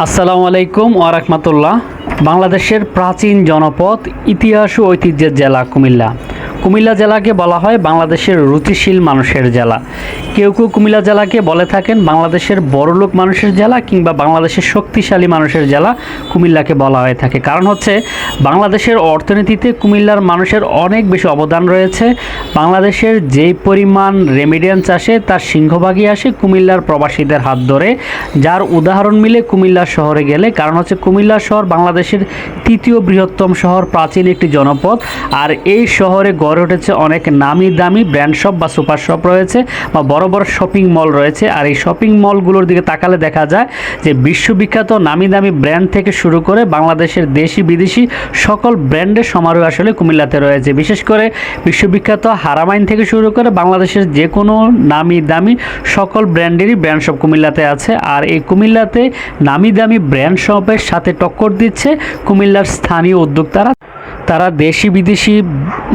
আসসালামু আলাইকুম ওয়ারাকমাতুল্লাহ বাংলাদেশের প্রাচীন জনপদ ইতিহাস ও ঐতিহ্যের জেলা কুমিল্লা। কুমিল্লা জেলাকে বলা হয় বাংলাদেশের রুচিশীল মানুষের জেলা। কেউ কেউ কুমিল্লা জেলাকে বলে থাকেন বাংলাদেশের বড়লোক মানুষের জেলা কিংবা বাংলাদেশের শক্তিশালী মানুষের জেলা কুমিল্লাকে বলা হয়ে থাকে। কারণ হচ্ছে, বাংলাদেশের অর্থনীতিতে কুমিল্লার মানুষের অনেক বেশি অবদান রয়েছে। বাংলাদেশের যেই পরিমাণ রেমিডেন্স আসে, তার সিংহভাগই আসে কুমিল্লার প্রবাসীদের হাত ধরে। যার উদাহরণ মিলে কুমিল্লা শহরে গেলে, কারণ হচ্ছে কুমিল্লা শহর বাংলাদেশের তৃতীয় বৃহত্তম শহর, প্রাচীন একটি জনপদ। আর এই শহরে গড়ে উঠেছে অনেক নামি দামি ব্র্যান্ড শপ বা সুপার শপ রয়েছে বা বড় বড় শপিং মল রয়েছে। আর এই শপিং মলগুলোর দিকে তাকালে দেখা যায় যে বিশ্ববিখ্যাত নামি দামি ব্র্যান্ড থেকে শুরু করে বাংলাদেশের দেশি বিদেশি সকল ব্র্যান্ডের সমারোহ আসলে কুমিল্লাতে রয়েছে। বিশেষ করে বিশ্ববিখ্যাত হারামাইন থেকে শুরু করে বাংলাদেশের যে কোনো নামি দামি সকল ব্র্যান্ডেরই ব্র্যান্ড শপ কুমিল্লাতে আছে। আর এই কুমিল্লাতে নামি দামি ব্র্যান্ড শপের সাথে টক্কর দিচ্ছে কুমিল্লার স্থানীয় উদ্যোক্তারা। তারা দেশি বিদেশি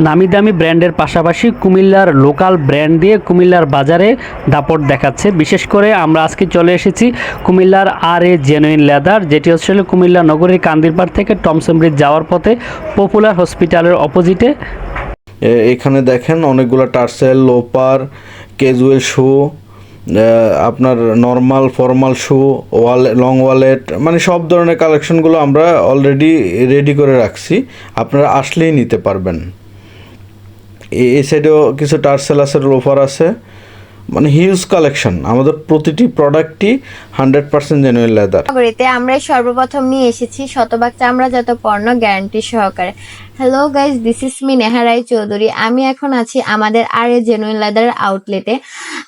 নামি দামি ব্র্যান্ডের পাশাপাশি কুমিল্লার লোকাল ব্র্যান্ড দিয়ে কুমিল্লার বাজারে দাপট দেখাচ্ছে। বিশেষ করে আমরা আজকে চলে এসেছি কুমিল্লার আর এ জেনুইন লেদার, যেটি হচ্ছে হলো কুমিল্লা নগরীর কান্দিরপাড় থেকে টমসন যাওয়ার পথে পপুলার হসপিটালের অপোজিটে। এখানে দেখেন অনেকগুলো টার্সেল, লোপার ক্যাজুয়াল শু আপনার নর্মাল ফর্মাল শু ওয়ালে লং ওয়ালেট মানে সব ধরনের কালেকশনগুলো আমরা অলরেডি রেডি করে রাখছি। আপনারা আসলেই নিতে পারবেন। এই সাইডেও কিছু টার্সেল আছে লোফার আছে। মানে হিউজ কালেকশন আমাদের প্রতিটি প্রোডাক্টই হান্ড্রেড পার্সেন্ট জেনুইন লেদার নগরীতে আমরা সর্বপ্রথম নিয়ে এসেছি শতভাগ চামড়াজাত পণ্য গ্যারান্টি সহকারে। Hello guys this is me নেহারাই Chowdhury. আমি এখন আছি আমাদের আর এ জেনুইন লেদারের আউটলেটে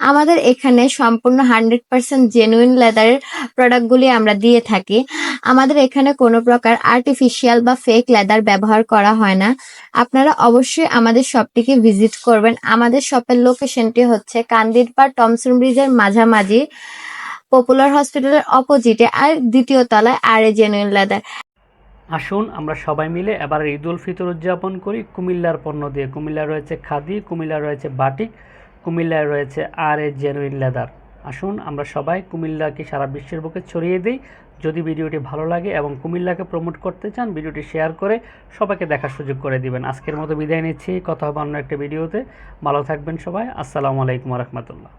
আমাদের এখানে সম্পূর্ণ হান্ড্রেড পার্সেন্ট জেনুইন লেদারের প্রোডাক্টগুলি আমরা দিয়ে থাকি। আমাদের এখানে কোনো প্রকার আর্টিফিশিয়াল বা ফেক লেদার ব্যবহার করা হয় না। আপনারা অবশ্যই আমাদের শপটিকে ভিজিট করবেন। আমাদের শপের লোকেশনটি হচ্ছে কান্দিরপাড় টমসন ব্রিজের মাঝামাঝি পপুলার হসপিটালের অপোজিটে আর দ্বিতীয় তলায় আর এ জেনুইন লেদার আসুন আমরা সবাই মিলে এবার ঈদ উল ফিতর উদযাপন করি। কুমিল্লার পণ্য দিয়ে। কুমিল্লা রয়েছে খাদি কুমিল্লা রয়েছে বাটিক, কুমিল্লায় রয়েছে আর এ জেনুইন লেদার আসুন, আমরা সবাই কুমিল্লাকে সারা বিশ্বের বুকে ছড়িয়ে দিই। যদি ভিডিওটি ভালো লাগে এবং কুমিল্লাকে প্রমোট করতে চান, ভিডিওটি শেয়ার করে সবাইকে দেখার সুযোগ করে দিবেন। আজকের মতো বিদায় নিচ্ছি। কথা হবে অন্য একটা ভিডিওতে। ভালো থাকবেন সবাই। আসসালামু আলাইকুম রহমতুল্লাহ।